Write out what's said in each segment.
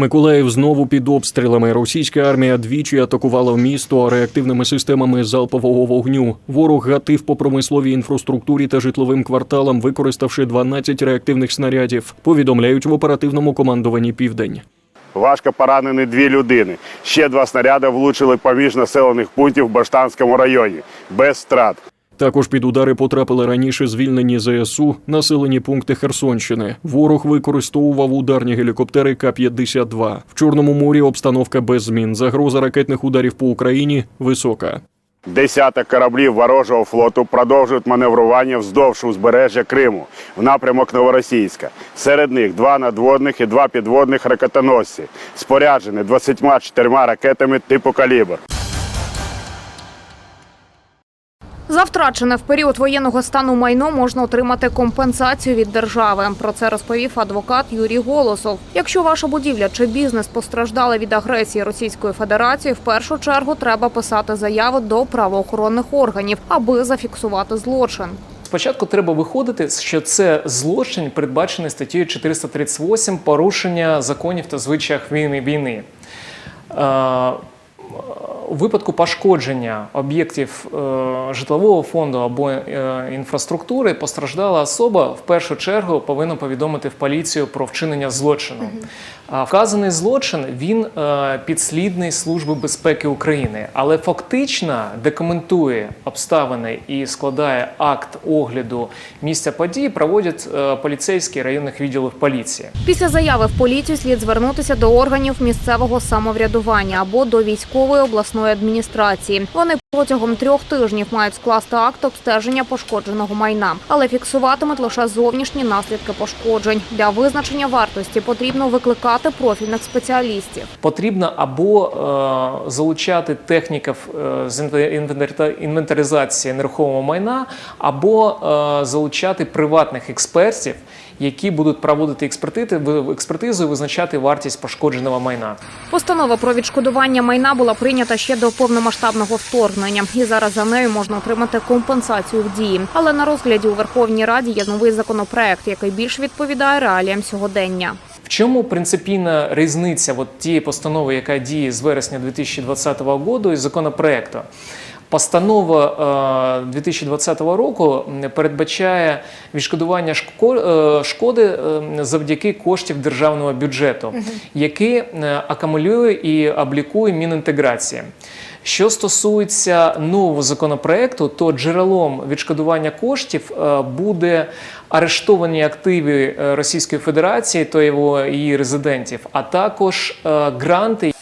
Миколаїв знову під обстрілами. Російська армія двічі атакувала місто реактивними системами залпового вогню. Ворог гатив по промисловій інфраструктурі та житловим кварталам, використавши 12 реактивних снарядів. Повідомляють в оперативному командуванні Південь. Важко поранені дві людини. Ще два снаряди влучили поміж населених пунктів в Баштанському районі без страт. Також під удари потрапили раніше звільнені ЗСУ населені пункти Херсонщини. Ворог використовував ударні гелікоптери К-52. В Чорному морі обстановка без змін. Загроза ракетних ударів по Україні висока. Десяток кораблів ворожого флоту продовжують маневрування вздовж узбережжя Криму в напрямок Новоросійська. Серед них два надводних і два підводних ракетоносці, споряджені 24 ракетами типу «Калібр». За втрачене в період воєнного стану майно можна отримати компенсацію від держави. Про це розповів адвокат Юрій Голосов. Якщо ваша будівля чи бізнес постраждали від агресії Російської Федерації, в першу чергу треба писати заяви до правоохоронних органів, аби зафіксувати злочин. Спочатку треба виходити, що це злочин, передбачений статтею 438 порушення законів та звичаїв війни війни. У випадку пошкодження об'єктів е, житлового фонду або е, інфраструктури постраждала особа в першу чергу повинна повідомити в поліцію про вчинення злочину. Вказаний злочин він е, підслідний Служби безпеки України, але фактично документує обставини і складає акт огляду місця події, проводять е, поліцейські районних відділів поліції. Після заяви в поліцію слід звернутися до органів місцевого самоврядування або до військової обласної адміністрації. Вони протягом трьох тижнів мають скласти акт обстеження пошкодженого майна, але фіксуватимуть лише зовнішні наслідки пошкоджень. Для визначення вартості потрібно викликати профільних спеціалістів. Потрібно або е, залучати техніків е, з інве- інвентаризації нерухомого майна, або е, залучати приватних експертів, які будуть проводити експертити, експертизу і визначати вартість пошкодженого майна. Постанова про відшкодування майна була прийнята ще до повномасштабного вторгнення, і зараз за нею можна отримати компенсацію в дії. Але на розгляді у Верховній Раді є новий законопроект, який більш відповідає реаліям сьогодення. В чому принципійна різниця от тієї постанови, яка діє з вересня 2020 року, і законопроекту? Постанова е, 2020 року м, передбачає відшкодування шко- е, шкоди е, завдяки коштів державного бюджету, які е, акумулює і облікує Мінінтеграція. Що стосується нового законопроекту, то джерелом відшкодування коштів е, буде арештовані активи е, Російської Федерації та його її резидентів, а також е, гранти,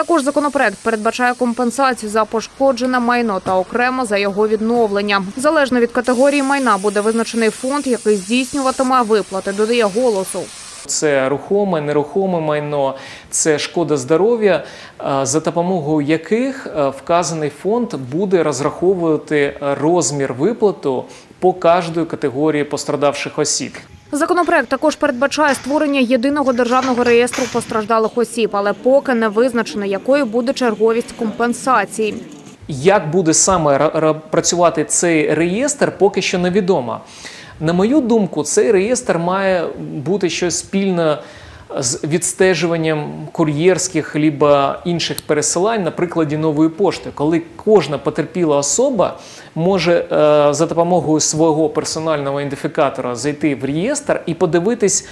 Також законопроект передбачає компенсацію за пошкоджене майно та окремо за його відновлення. Залежно від категорії майна буде визначений фонд, який здійснюватиме виплати. Додає голосу. Це рухоме, нерухоме майно, це шкода здоров'я, е, за допомогою яких е, вказаний фонд буде розраховувати розмір виплату по кожній категорії пострадавших осіб. Законопроект також передбачає створення єдиного державного реєстру постраждалих осіб, але поки не визначено, якою буде черговість компенсації. Як буде саме ра- ра- працювати цей реєстр, поки що невідомо. На мою думку, цей реєстр має бути щось спільне з відстежуванням кур'єрських либо інших пересилань на прикладі нової пошти, коли кожна потерпіла особа може е, за допомогою свого персонального ідентифікатора зайти в реєстр і подивитись,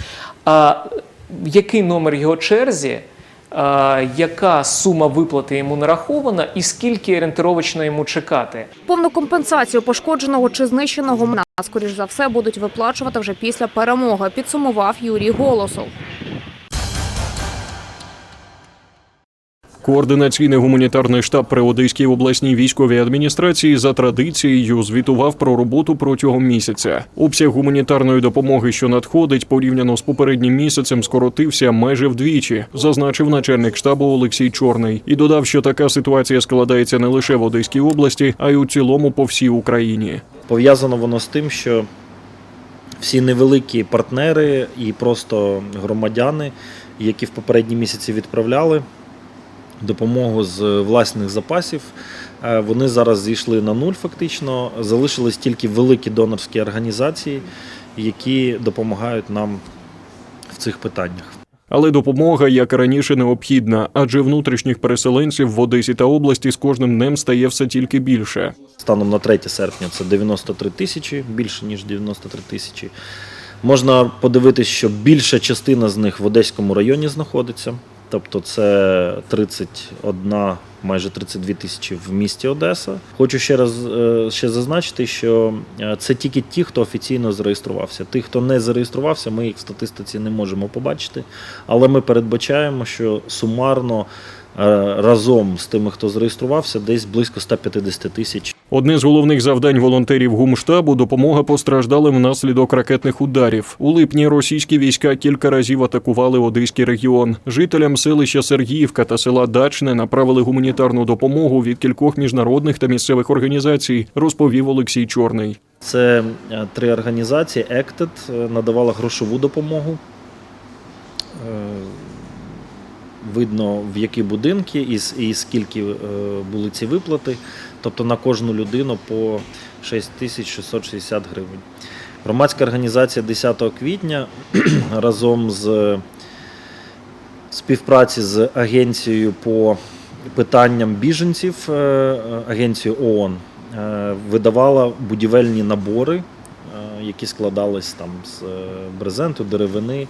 який номер його черзі. е, Яка сума виплати йому нарахована, і скільки орієнтировочно йому чекати? Повну компенсацію пошкодженого чи знищеного майна, скоріш за все, будуть виплачувати вже після перемоги. Підсумував Юрій Голосов. Координаційний гуманітарний штаб при Одеській обласній військовій адміністрації за традицією звітував про роботу протягом місяця. Обсяг гуманітарної допомоги, що надходить, порівняно з попереднім місяцем, скоротився майже вдвічі, зазначив начальник штабу Олексій Чорний і додав, що така ситуація складається не лише в Одеській області, а й у цілому по всій Україні. Пов'язано воно з тим, що всі невеликі партнери і просто громадяни, які в попередні місяці відправляли допомогу з власних запасів, е, вони зараз зійшли на нуль фактично. Залишились тільки великі донорські організації, які допомагають нам в цих питаннях. Але допомога, як і раніше, необхідна, адже внутрішніх переселенців в Одесі та області з кожним днем стає все тільки більше. Станом на 3 серпня це 93 тисячі, більше ніж 93 тисячі. Можна подивитись, що більша частина з них в Одеському районі знаходиться. Тобто це 31, майже 32 тисячі в місті Одеса. Хочу ще раз е, ще зазначити, що е, це тільки ті, хто офіційно зареєструвався. Тих, хто не зареєструвався, ми їх в статистиці не можемо побачити. Але ми передбачаємо, що сумарно разом з тими, хто зареєструвався, десь близько 150 тисяч Одне з головних завдань волонтерів гумштабу допомога постраждалим внаслідок ракетних ударів. У липні російські війська кілька разів атакували Одеський регіон. Жителям селища Сергіївка та села Дачне направили гуманітарну допомогу від кількох міжнародних та місцевих організацій, розповів Олексій Чорний. Це е, три організації. Ектед надавала грошову допомогу. Видно, в які будинки і, і скільки е, були ці виплати. Тобто на кожну людину по 6660 гривень. Громадська організація 10 квітня разом з співпраці з агенцією по питанням біженців, е, агенцією ООН, е, видавала будівельні набори, які складались там з брезенту, деревини,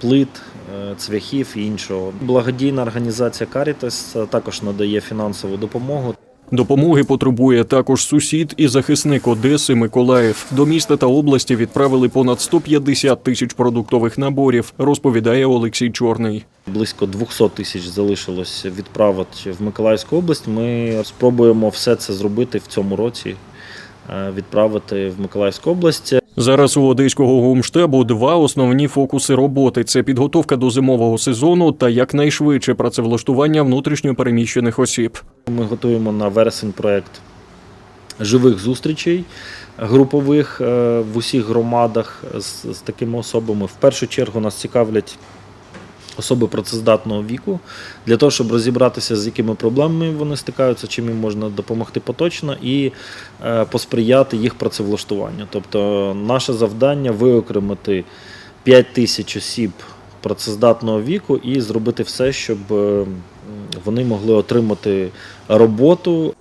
плит, е, цвяхів і іншого. Благодійна організація Caritas е, також надає фінансову допомогу. Допомоги потребує також сусід і захисник Одеси Миколаїв. До міста та області відправили понад 150 тисяч продуктових наборів, розповідає Олексій Чорний. Близько 200 тисяч залишилось відправити в Миколаївську область. Ми спробуємо все це зробити в цьому році, е, відправити в Миколаївську область. Зараз у одеського гумштабу два основні фокуси роботи: це підготовка до зимового сезону та якнайшвидше працевлаштування внутрішньо переміщених осіб. Ми готуємо на вересень проект живих зустрічей групових е, в усіх громадах з такими особами. В першу чергу нас цікавлять особи працездатного віку для того, щоб розібратися, з якими проблемами вони стикаються, чим їм можна допомогти поточно і е, посприяти їх працевлаштуванню. Тобто, наше завдання виокремити 5 тисяч осіб працездатного віку і зробити все, щоб е, вони могли отримати роботу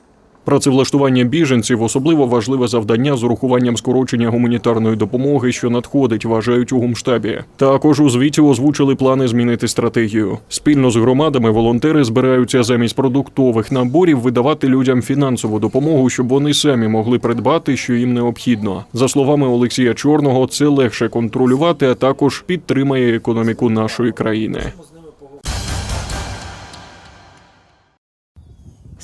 Працевлаштування біженців особливо важливе завдання з урахуванням скорочення гуманітарної допомоги, що надходить, вважають у гумштабі. Також у звіті озвучили плани змінити стратегію. Спільно з громадами волонтери збираються замість продуктових наборів видавати людям фінансову допомогу, щоб вони самі могли придбати, що їм необхідно. За словами Олексія Чорного, це легше контролювати, а також підтримає економіку нашої країни.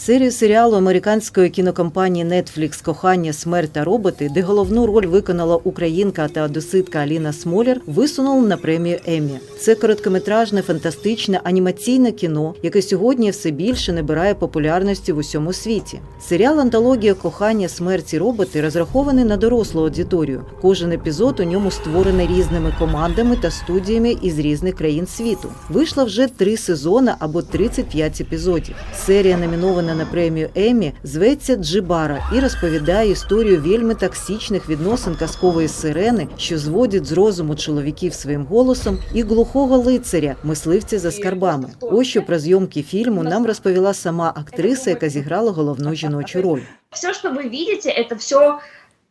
Серію серіалу американської кінокомпанії Netflix Кохання, смерть та роботи, де головну роль виконала українка та одеситка Аліна Смолєр, висунули на премію Еммі. Це короткометражне, фантастичне анімаційне кіно, яке сьогодні все більше набирає популярності в усьому світі. Серіал антологія кохання, смерть і роботи розрахований на дорослу аудиторію. Кожен епізод у ньому створений різними командами та студіями із різних країн світу. Вийшло вже три сезони або 35 епізодів. Серія номінована на премію Еммі, зветься Джибара і розповідає історію вельми токсичних відносин казкової сирени, що зводять з розуму чоловіків своїм голосом, і глухого лицаря, мисливця за скарбами. Ось що про зйомки фільму нам розповіла сама актриса, яка зіграла головну жіночу роль. Все, что вы видите, это все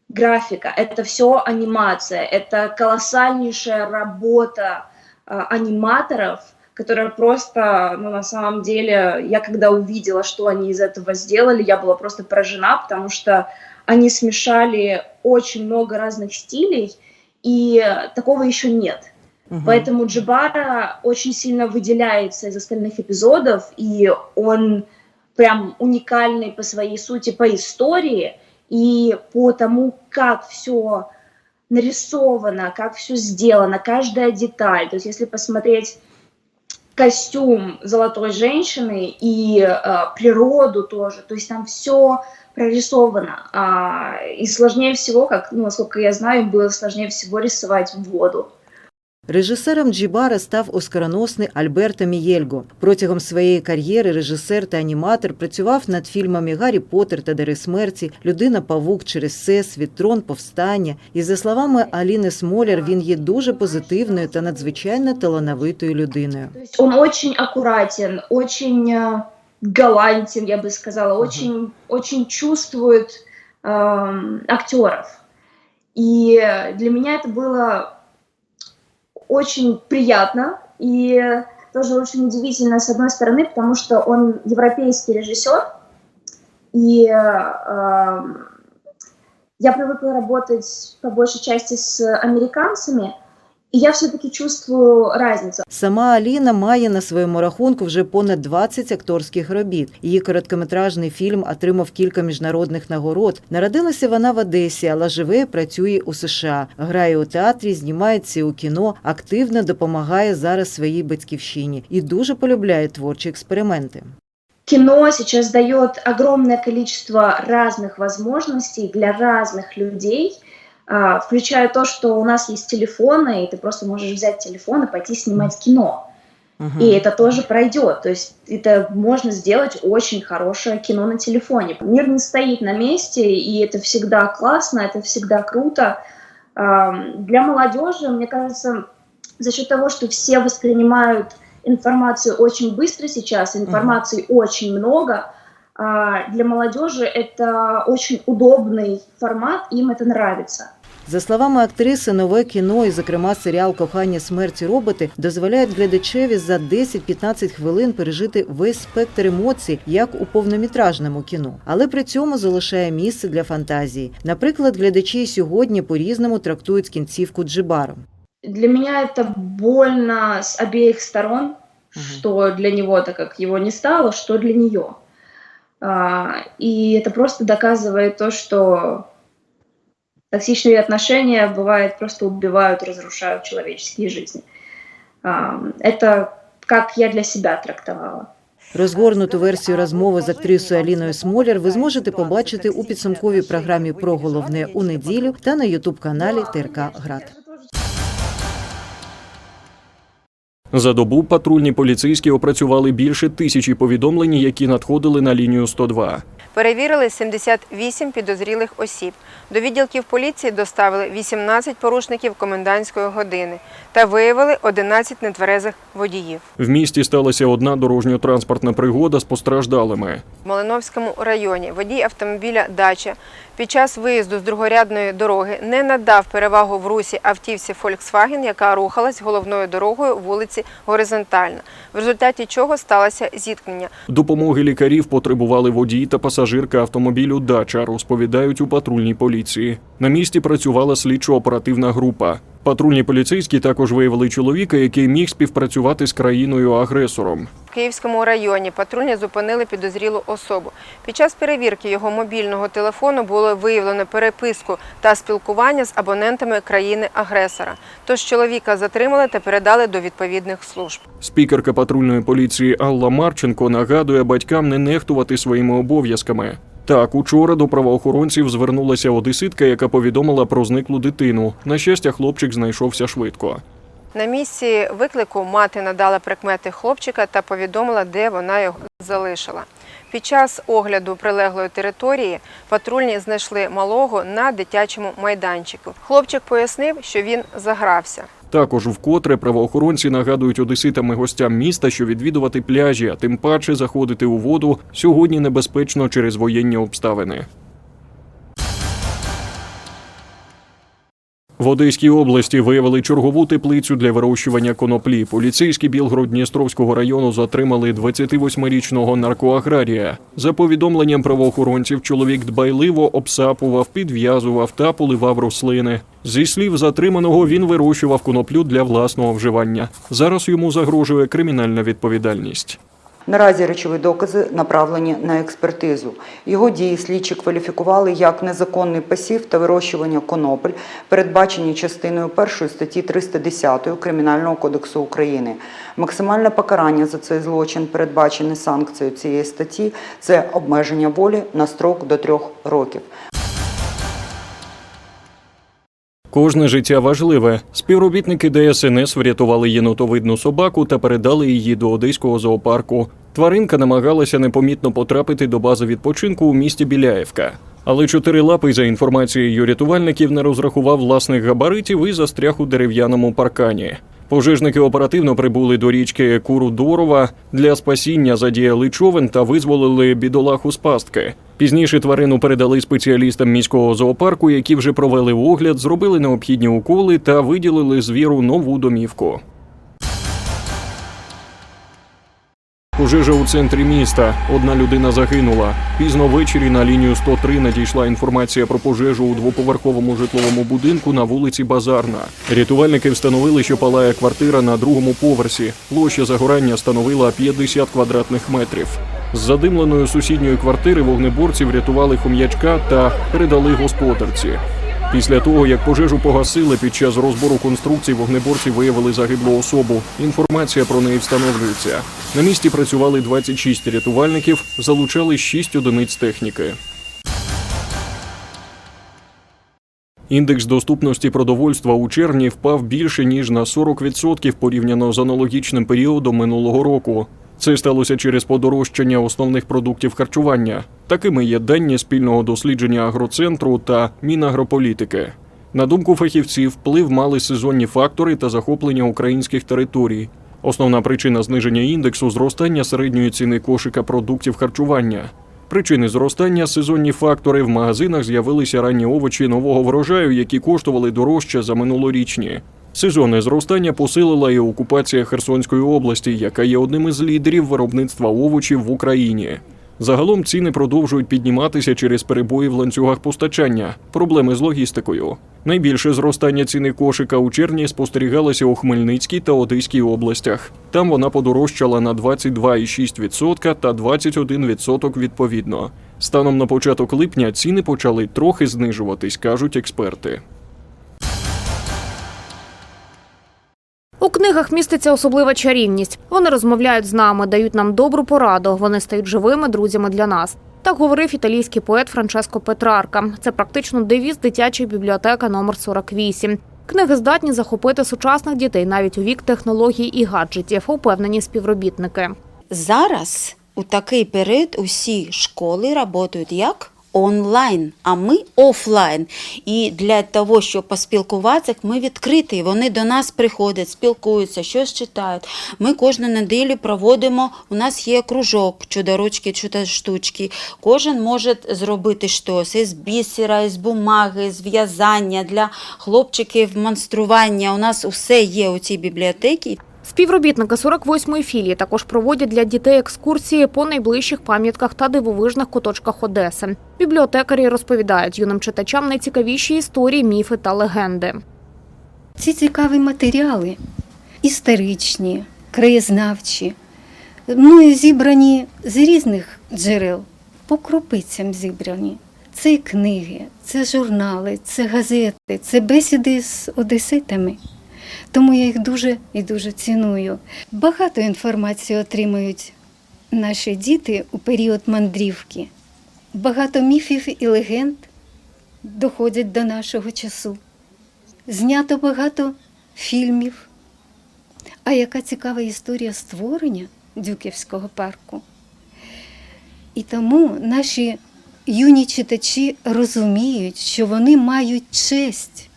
графика, это все анимация, это колоссальнейшая работа э, аниматоров, которая просто, ну, на самом деле, я когда увидела, что они из этого сделали, я была просто поражена, потому что они смешали очень много разных стилей, и такого еще нет. Мгм. Поэтому Джибара очень сильно выделяется из остальных эпизодов, и он прям уникальный по своей сути, по истории и по тому, как все нарисовано, как все сделано, каждая деталь. То есть если посмотреть костюм золотой женщины и э, природу тоже, то есть там все прорисовано. А, и сложнее всего, как, ну, насколько я знаю, было сложнее всего рисовать воду. Режисером Джібара став оскароносний Альберто Мієльго. Протягом своєї кар'єри режисер та аніматор працював над фільмами Гаррі Поттер та Дари смерті, Людина Павук через всесвіт, Трон повстання. І за словами Аліни Смоляр, він є дуже позитивною та надзвичайно талановитою людиною. То есть он очень аккуратен, очень э, галантен, я бы сказала, очень, очень чувствует эм, актеров. И для меня это было очень приятно и тоже очень удивительно с одной стороны, потому что он европейский режиссер, и э, я привыкла работать по большей части с американцами, и я все-таки чувствую разницу. Сама Аліна має на своєму рахунку вже понад 20 акторських робіт. Її короткометражний фільм отримав кілька міжнародних нагород. Народилася вона в Одесі, але живе і працює у США. Грає у театрі, знімається у кіно, активно допомагає зараз своїй батьківщині і дуже полюбляє творчі експерименти. Кино сейчас дает огромное количество разных возможностей для разных людей, включая то, что у нас есть телефоны, и ты просто можешь взять телефон и пойти снимать кино. И это тоже пройдет. То есть это можно сделать очень хорошее кино на телефоне. Мир не стоит на месте, и это всегда классно, это всегда круто. Ам, Для молодежи, мне кажется, за счет того, что все воспринимают информацию очень быстро сейчас, информации очень много, а, для молодежи это очень удобный формат, им это нравится. За словами актриси, нове кіно, і зокрема серіал Кохання смерті роботи дозволяють глядачеві за 10-15 хвилин пережити весь спектр емоцій, як у повнометражному кіно, але при цьому залишає місце для фантазії. Наприклад, глядачі сьогодні по-різному трактують кінцівку Джибару. Для меня это больно с обеих сторон, что для него, так как его не стало, что для нее. А, и это просто доказывает то, что токсичные отношения бывает просто убивают, разрушают человеческие жизни. А, это как я для себя трактовала. Розгорнуту версію розмови з актрисою Аліною Смоляр ви зможете побачити у підсумковій програмі про головне у неділю та на ютуб-каналі ТРК Град. За добу патрульні поліцейські опрацювали більше тисячі повідомлень, які надходили на лінію 102. Перевірили 78 підозрілих осіб. До відділків поліції доставили 18 порушників комендантської години та виявили 11 нетверезих водіїв. В місті сталася одна дорожньо-транспортна пригода з постраждалими. В Малиновському районі водій автомобіля Дача під час виїзду з другорядної дороги не надав перевагу в русі автівці Volkswagen, яка рухалась головною дорогою вулиці горизонтально, в результаті чого сталося зіткнення. Допомоги лікарів потребували водій та пасажирка автомобілю Дача, розповідають у патрульній поліції. На місці працювала слідчо-оперативна група. Патрульні поліцейські також виявили чоловіка, який міг співпрацювати з країною-агресором. В Київському районі патрульні зупинили підозрілу особу. Під час перевірки його мобільного телефону було виявлено переписку та спілкування з абонентами країни-агресора. Тож чоловіка затримали та передали до відповідних служб. Спікерка патрульної поліції Алла Марченко нагадує батькам не нехтувати своїми обов'язками. Так, учора до правоохоронців звернулася одеситка, яка повідомила про зниклу дитину. На щастя, хлопчик знайшовся швидко. На місці виклику мати надала прикмети хлопчика та повідомила, де вона його залишила. Під час огляду прилеглої території патрульні знайшли малого на дитячому майданчику. Хлопчик пояснив, що він загрався. Також вкотре правоохоронці нагадують одеситам і гостям міста, що відвідувати пляжі, а тим паче заходити у воду сьогодні небезпечно через воєнні обставини. В Одеській області виявили чергову теплицю для вирощування коноплі. Поліцейські Білгород-Дністровського району затримали 28-річного наркоаграрія. За повідомленням правоохоронців, чоловік дбайливо обсапував, підв'язував та поливав рослини. Зі слів затриманого, він вирощував коноплю для власного вживання. Зараз йому загрожує кримінальна відповідальність. Наразі речові докази направлені на експертизу. Його дії слідчі кваліфікували як незаконний пасів та вирощування конопель, передбачені частиною 1 статті 310 Кримінального кодексу України. Максимальне покарання за цей злочин, передбачене санкцією цієї статті, це обмеження волі на строк до трьох років. Кожне життя важливе. Співробітники ДСНС врятували єнотовидну собаку та передали її до одеського зоопарку. Тваринка намагалася непомітно потрапити до бази відпочинку у місті Біляєвка. Але чотирилапий, за інформацією рятувальників, не розрахував власних габаритів і застряг у дерев'яному паркані. Пожежники оперативно прибули до річки Курудорова для спасіння задіяли човен та визволили бідолаху з пастки. Пізніше тварину передали спеціалістам міського зоопарку, які вже провели огляд, зробили необхідні уколи та виділили звіру нову домівку. Пожежа у центрі міста. Одна людина загинула. Пізно ввечері на лінію 103 надійшла інформація про пожежу у двоповерховому житловому будинку на вулиці Базарна. Рятувальники встановили, що палає квартира на другому поверсі. Площа загорання становила 50 квадратних метрів. З задимленої сусідньої квартири вогнеборці врятували хом'ячка та передали господарці. Після того, як пожежу погасили під час розбору конструкцій, вогнеборці виявили загиблу особу. Інформація про неї встановлюється. На місці працювали 26 рятувальників, залучали 6 одиниць техніки. Індекс доступності продовольства у червні впав більше ніж на 40% порівняно з аналогічним періодом минулого року. Це сталося через подорожчання основних продуктів харчування. Такими є дані спільного дослідження агроцентру та Мінагрополітики. На думку фахівців, вплив мали сезонні фактори та захоплення українських територій. Основна причина зниження індексу зростання середньої ціни кошика продуктів харчування. Причини зростання сезонні фактори в магазинах з'явилися ранні овочі нового врожаю, які коштували дорожче за минулорічні. Сезонне зростання посилила і окупація Херсонської області, яка є одним із лідерів виробництва овочів в Україні. Загалом ціни продовжують підніматися через перебої в ланцюгах постачання, проблеми з логістикою. Найбільше зростання ціни кошика у червні спостерігалося у Хмельницькій та Одеській областях. Там вона подорожчала на 22,6% та 21% відповідно. Станом на початок липня ціни почали трохи знижуватись, кажуть експерти. У книгах міститься особлива чарівність. Вони розмовляють з нами, дають нам добру пораду. Вони стають живими друзями для нас. Так говорив італійський поет Франческо Петрарка. Це практично девіз дитячої бібліотеки номер 48. Книги здатні захопити сучасних дітей навіть у вік технологій і гаджетів, упевнені співробітники. Зараз у такий період усі школи працюють як онлайн, а ми офлайн. І для того, щоб поспілкуватися, ми відкриті. Вони до нас приходять, спілкуються, щось читають. Ми кожну неділю проводимо. У нас є кружок, чудоручки, чудо-штучки. Кожен може зробити щось із бісера, із бумаги, з в'язання для хлопчиків, монстрування. У нас усе є у цій бібліотеці. Співробітники 48-ї філії також проводять для дітей екскурсії по найближчих пам'ятках та дивовижних куточках Одеси. Бібліотекарі розповідають юним читачам найцікавіші історії, міфи та легенди. Ці цікаві матеріали історичні, краєзнавчі, ну і зібрані з різних джерел, по крупицям зібрані. Це книги, це журнали, це газети, це бесіди з одеситами. Тому я їх дуже і дуже ціную. Багато інформації отримують наші діти у період мандрівки. Багато міфів і легенд доходять до нашого часу. Знято багато фільмів. А яка цікава історія створення Дюківського парку. І тому наші юні читачі розуміють, що вони мають честь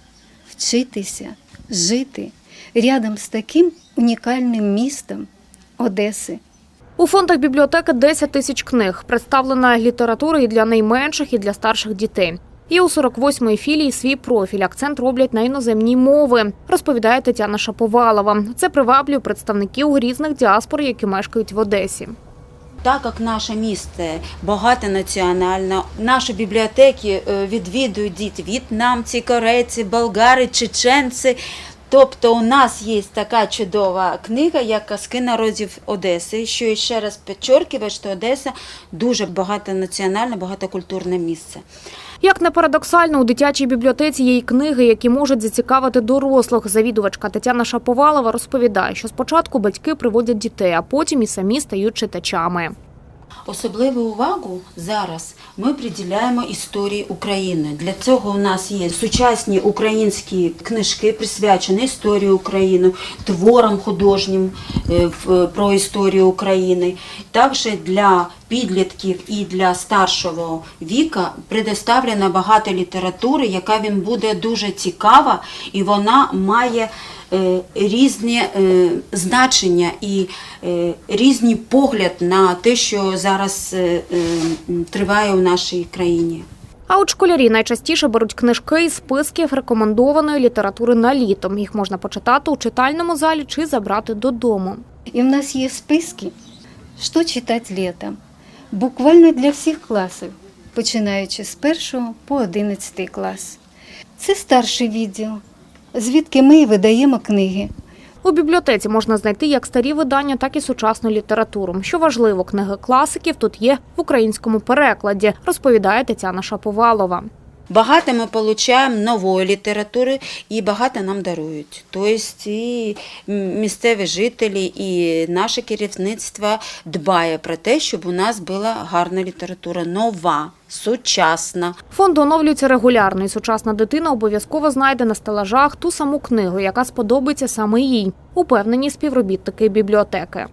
вчитися, жити рядом з таким унікальним містом Одеси. У фондах бібліотеки 10 тисяч книг. Представлена література і для найменших, і для старших дітей. Є у 48-ї філії свій профіль. Акцент роблять на іноземні мови, розповідає Тетяна Шаповалова. Це приваблює представників різних діаспор, які мешкають в Одесі. Так як наше місто багатонаціональне, наші бібліотеки е, відвідують діти в'єтнамці, корейці, болгари, чеченці. Тобто у нас є така чудова книга, як казки народів Одеси, що і ще раз підчоркує, що Одеса дуже багатонаціональне, багатокультурне місце. Як не парадоксально, у дитячій бібліотеці є й книги, які можуть зацікавити дорослих. Завідувачка Тетяна Шаповалова розповідає, що спочатку батьки приводять дітей, а потім і самі стають читачами. Особливу увагу зараз ми приділяємо історії України. Для цього у нас є сучасні українські книжки, присвячені історії України, творам художнім е, про історію України. Також для підлітків і для старшого віка предоставлено багато літератури, яка він буде дуже цікава, і вона має е, різні е, значення і різний погляд на те, що зараз е, е, триває у нашій країні. А от школярі найчастіше беруть книжки із списків рекомендованої літератури на літо. Їх можна почитати у читальному залі чи забрати додому. И у нас есть списки, что читать летом. Буквально для всіх класів, починаючи з 1 по 11 клас. Це старший відділ, звідки ми і видаємо книги. У бібліотеці можна знайти як старі видання, так і сучасну літературу. Що важливо, книги класиків тут є в українському перекладі, розповідає Тетяна Шаповалова. Багато ми отримуємо нової літератури і багато нам дарують. Тобто і місцеві жителі, і наше керівництво дбає про те, щоб у нас була гарна література, нова, сучасна. Фонд оновлюється регулярно, і сучасна дитина обов'язково знайде на стелажах ту саму книгу, яка сподобається саме їй. Упевнені співробітники бібліотеки.